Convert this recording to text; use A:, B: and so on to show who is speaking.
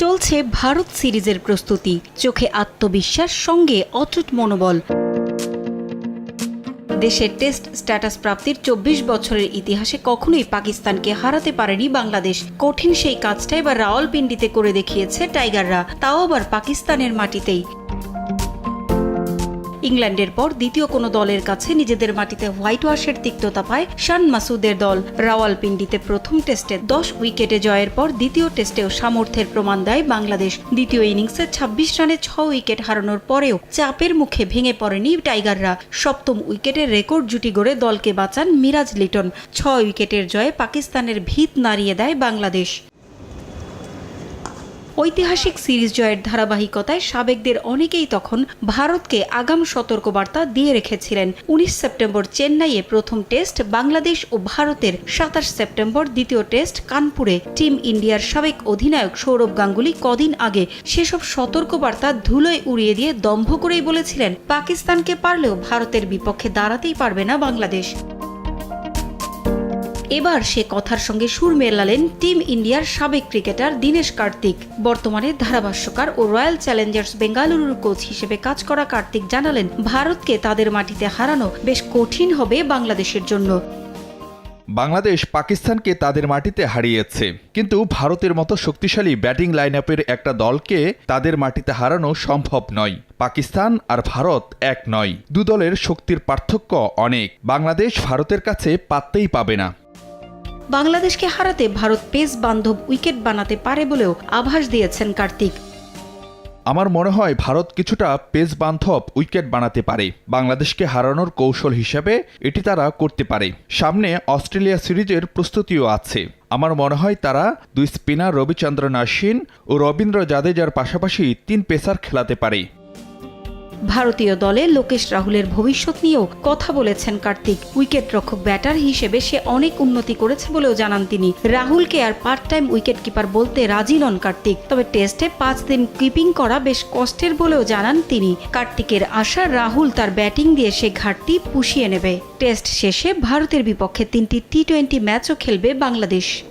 A: চলছে ভারত সিরিজের প্রস্তুতি। চোখে আত্মবিশ্বাস, সঙ্গে অটুট মনোবল। দেশের টেস্ট স্ট্যাটাস প্রাপ্তির চব্বিশ বছরের ইতিহাসে কখনোই পাকিস্তানকে হারাতে পারেনি বাংলাদেশ। কঠিন সেই কাজটা এবার রাওয়ালপিন্ডিতে করে দেখিয়েছে টাইগাররা। তাও আবার পাকিস্তানের মাটিতেই। ইংল্যান্ডের পর দ্বিতীয় কোনো দলের কাছে নিজেদের মাটিতে হোয়াইট ওয়াশের তিক্ততা পায় শান মাসুদের দল। রাওয়ালপিন্ডিতে প্রথম টেস্টে দশ উইকেটে জয়ের পর দ্বিতীয় টেস্টেও সামর্থ্যের প্রমাণ দেয় বাংলাদেশ। দ্বিতীয় ইনিংসে ছাব্বিশ রানে ছ উইকেট হারানোর পরেও চাপের মুখে ভেঙে পড়েনি টাইগাররা। সপ্তম উইকেটে রেকর্ড জুটি গড়ে দলকে বাঁচান মিরাজ লিটন। ছ উইকেটের জয়ে পাকিস্তানের ভিত নাড়িয়ে দেয় বাংলাদেশ। ঐতিহাসিক সিরিজ জয়ের ধারাবাহিকতায় সাবেকদের অনেকেই তখন ভারতকে আগাম সতর্কবার্তা দিয়ে রেখেছিলেন। উনিশ সেপ্টেম্বর চেন্নাইয়ে প্রথম টেস্ট, বাংলাদেশ ও ভারতের সাতাশ সেপ্টেম্বর দ্বিতীয় টেস্ট, কানপুরে টিম ইন্ডিয়ার সাবেক অধিনায়ক সৌরভ গাঙ্গুলি কদিন আগে সেসব সতর্কবার্তা ধুলোয় উড়িয়ে দিয়ে দম্ভ করেই বলেছিলেন, পাকিস্তানকে পারলেও ভারতের বিপক্ষে দাঁড়াতেই পারবে না বাংলাদেশ। এবার সে কথার সঙ্গে সুর মেলালেন টিম ইন্ডিয়ার সাবেক ক্রিকেটার দীনেশ কার্তিক। বর্তমানে ধারাভাষ্যকার ও রয়্যাল চ্যালেঞ্জার্স বেঙ্গালুরুর কোচ হিসেবে কাজ করা কার্তিক জানালেন, ভারতকে তাদের মাটিতে হারানো বেশ কঠিন হবে বাংলাদেশের জন্য।
B: বাংলাদেশ পাকিস্তানকে তাদের মাটিতে হারিয়েছে, কিন্তু ভারতের মতো শক্তিশালী ব্যাটিং লাইন একটা দলকে তাদের মাটিতে হারানো সম্ভব নয়। পাকিস্তান আর ভারত এক নয়। দু দলের শক্তির পার্থক্য অনেক। বাংলাদেশ ভারতের কাছে পাততেই পাবে না।
A: বাংলাদেশকে হারাতে ভারত পেস বান্ধব উইকেট বানাতে পারে বলেও আভাস দিয়েছেন কার্তিক।
B: আমার মনে হয় ভারত কিছুটা পেস বান্ধব উইকেট বানাতে পারে। বাংলাদেশকে হারানোর কৌশল হিসেবে এটি তারা করতে পারে। সামনে অস্ট্রেলিয়া সিরিজের প্রস্তুতিও আছে। আমার মনে হয় তারা দুই স্পিনার রবিচন্দ্রন আশ্বিন ও রবীন্দ্র জাদেজার পাশাপাশি তিন পেসার খেলাতে পারে।
A: ভারতীয় দলে লোকেশ রাহুলের ভবিষ্যৎ নিয়েও কথা বলেছেন কার্তিক। উইকেট রক্ষক ব্যাটার হিসেবে সে অনেক উন্নতি করেছে বলেও জানান তিনি। রাহুলকে আর পার্ট টাইম উইকেট কিপার বলতে রাজি নন কার্তিক। তবে টেস্টে পাঁচ দিন কিপিং করা বেশ কষ্টের বলেও জানান তিনি। কার্তিকের আশা, রাহুল তার ব্যাটিং দিয়ে সে ঘাটতি পুষিয়ে নেবে। টেস্ট শেষে ভারতের বিপক্ষে তিনটি টি টোয়েন্টি ম্যাচও খেলবে বাংলাদেশ।